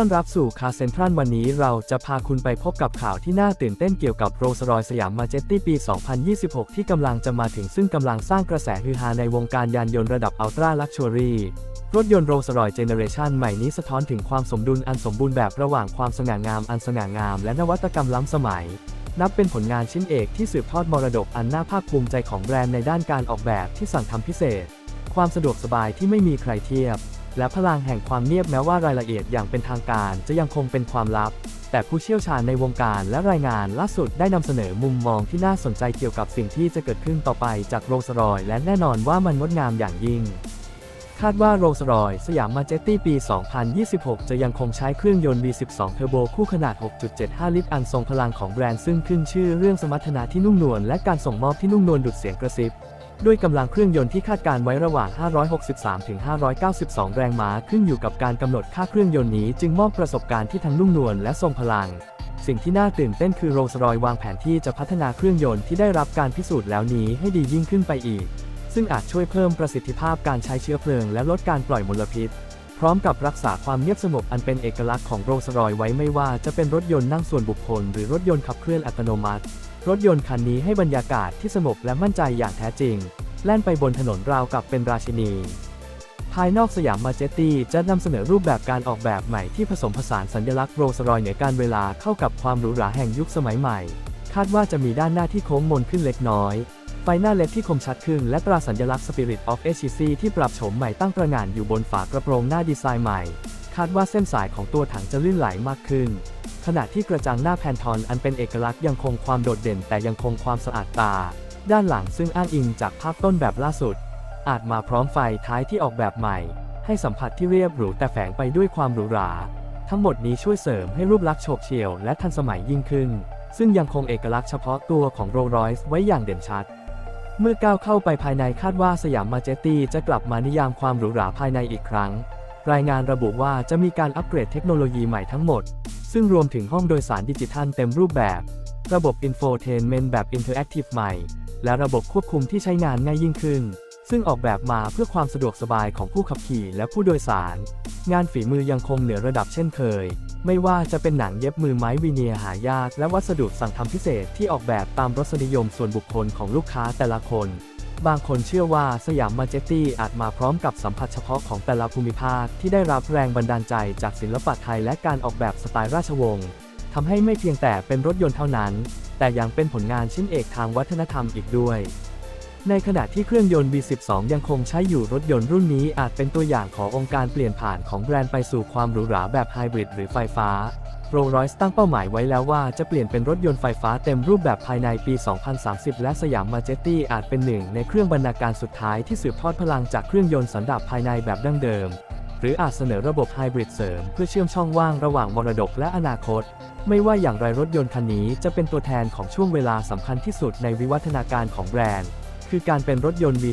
้อนรับสู่คาเซนทรัลวันนี้เราจะพาคุณไปพบกับข่าวที่น่าตื่นเต้นเกี่ยวกับโรลส์รอยสยามมาเจตตี้ปี 2026 ที่กำลังจะมาถึงซึ่งกำลังสร้างกระแสฮือฮาในวงการยานยนต์ระดับอัลตร้าลักชัวรี่รถยนต์โรลส์รอยเจเนเรชันใหม่นี้สะท้อนถึงความสมดุลอันสมบูรณ์แบบระหว่างความสง่างามอันสง่างามและนวัตกรรมล้ำสมัย นับเป็นผลงานชิ้นเอกที่สืบทอดมรดกอันน่าภาคภูมิใจของแบรนด์ในด้านการออกแบบที่สั่งทำพิเศษ ความสะดวกสบายที่ไม่มีใครเทียบ และพลังแห่งความเงียบแม้ว่ารายละเอียดอย่างเป็นทางการจะยังคงเป็นความลับ แต่ผู้เชี่ยวชาญในวงการและรายงานล่าสุดได้นำเสนอมุมมองที่น่าสนใจเกี่ยวกับสิ่งที่จะเกิดขึ้นต่อไปจากโรลส์รอยและแน่นอนว่ามันงดงามอย่างยิ่ง คาดว่าโรลส์รอยสยามมาเจตตี้ปี 2026 จะยังคงใช้เครื่องยนต์ V12 เทอร์โบคู่ขนาด 6.75 ลิตรอันทรงพลังของแบรนด์ซึ่งขึ้นชื่อเรื่องสมรรถนะที่นุ่มนวลและการส่งมอบที่นุ่มนวลดุดเสียงกระซิบ ด้วยกำลังเครื่องยนต์ที่คาดการไว้ระหว่าง 563ถึง592 แรงม้าขึ้นอยู่กับการกำหนดค่าเครื่องยนต์นี้จึงมอบประสบการณ์ที่ทั้งนุ่มนวลและทรงพลัง สิ่งที่น่าตื่นเต้นคือโรลส์รอยวางแผนที่จะพัฒนาเครื่องยนต์ที่ได้รับการพิสูจน์แล้วนี้ให้ดียิ่งขึ้นไปอีก ซึ่งอาจช่วยเพิ่มประสิทธิภาพการใช้เชื้อเพลิงและลดการปล่อยมลพิษ พร้อมกับรักษาความเงียบสงบอันเป็นเอกลักษณ์ของโรลส์รอยไว้ไม่ว่าจะเป็นรถยนต์นั่งส่วนบุคคล หรือรถยนต์ขับเคลื่อนอัตโนมัติ รถยนต์คันนี้ให้บรรยากาศที่สงบและมั่นใจอย่างแท้จริง แล่นไปบนถนนราวกับเป็นราชินี ภายนอกสยามมาเจตี้จะนำเสนอรูปแบบการออกแบบใหม่ที่ผสมผสานสัญลักษณ์โรลส์รอยเหนือการเวลาเข้ากับความหรูหราแห่งยุคสมัยใหม่ คาดว่าจะมีด้านหน้าที่โค้งมนขึ้นเล็กน้อย ไฟหน้าเล็ดที่คมชัดขึ้นและตราสัญลักษณ์ Spirit of HEC ที่ปรับโฉมใหม่ตั้งประงานอยู่บนฝากระโปรงหน้าดีไซน์ใหม่ คาดว่าเส้นสายของตัวถังจะลื่นไหลมากขึ้น ขณะที่กระจังหน้าแพนทอนอันเป็นเอกลักษณ์ยังคงความโดดเด่นแต่ยังคงความสะอาดตา ด้านหลังซึ่งอ้างอิงจากภาพต้นแบบล่าสุด อาจมาพร้อมไฟท้ายที่ออกแบบใหม่ ให้สัมผัสที่เรียบหรูแต่แฝงไปด้วยความหรูหราทั้งหมดนี้ช่วยเสริมให้รูปลักษณ์โฉบเฉี่ยวและทันสมัยยิ่งขึ้น ซึ่งยังคงเอกลักษณ์เฉพาะตัวของโรลส์รอยส์ไว้อย่างเด่นชัด เมื่อก้าวเข้าไปภายในคาดว่าสยามมาเจตตี้จะกลับมานิยามความหรูหราภายในอีกครั้ง รายงานระบุว่าจะมีการอัปเกรดเทคโนโลยีใหม่ทั้งหมด ซึ่งรวมถึงห้องโดยสารดิจิทัลเต็มรูปแบบ ระบบอินโฟเทนเมนต์แบบอินเทอร์แอคทีฟใหม่ และระบบควบคุมที่ใช้งานง่ายยิ่งขึ้น ซึ่งออกแบบมาเพื่อความสะดวกสบายของผู้ขับขี่และผู้โดยสาร งานฝีมือยังคงเหนือระดับเช่นเคย ไม่ว่าจะเป็นหนังเย็บมือไม้วีเนียหายาก และวัสดุสั่งทำพิเศษที่ออกแบบตามรสนิยมส่วนบุคคลของลูกค้าแต่ละคน บางคนเชื่อว่าสยามมาเจตตี้อาจมาพร้อมกับสัมผัสเฉพาะของแต่ละภูมิภาคที่ได้รับแรงบันดาลใจจากศิลปะไทยและการออกแบบสไตล์ราชวงศ์ทำให้ไม่เพียงแต่เป็นรถยนต์เท่านั้น แต่ยังเป็นผลงานชิ้นเอกทางวัฒนธรรมอีกด้วย ในขณะที่เครื่องยนต์ V12 ยังคงใช้อยู่รถยนต์รุ่นนี้อาจเป็นตัวอย่างขององค์การเปลี่ยนผ่านของแบรนด์ไปสู่ความหรูหราแบบไฮบริดหรือไฟฟ้า โรลส์รอยส์ตั้งเป้าหมายไว้แล้วว่าจะเปลี่ยนเป็นรถยนต์ไฟฟ้าเต็มรูปแบบภายในปี 2030 และสยามมาเจตตี้อาจเป็นหนึ่งในเครื่องบรรณาการสุดท้ายที่สืบทอดพลังจากเครื่องยนต์สันดาปภายในแบบดั้งเดิม หรืออาจเสนอระบบไฮบริดเสริมเพื่อเชื่อมช่องว่างระหว่างมรดกและอนาคต ไม่ว่าอย่างไรรถยนต์คันนี้จะเป็นตัวแทนของช่วงเวลาสำคัญที่สุดในวิวัฒนาการของแบรนด์ คือการเป็นรถยนต์ V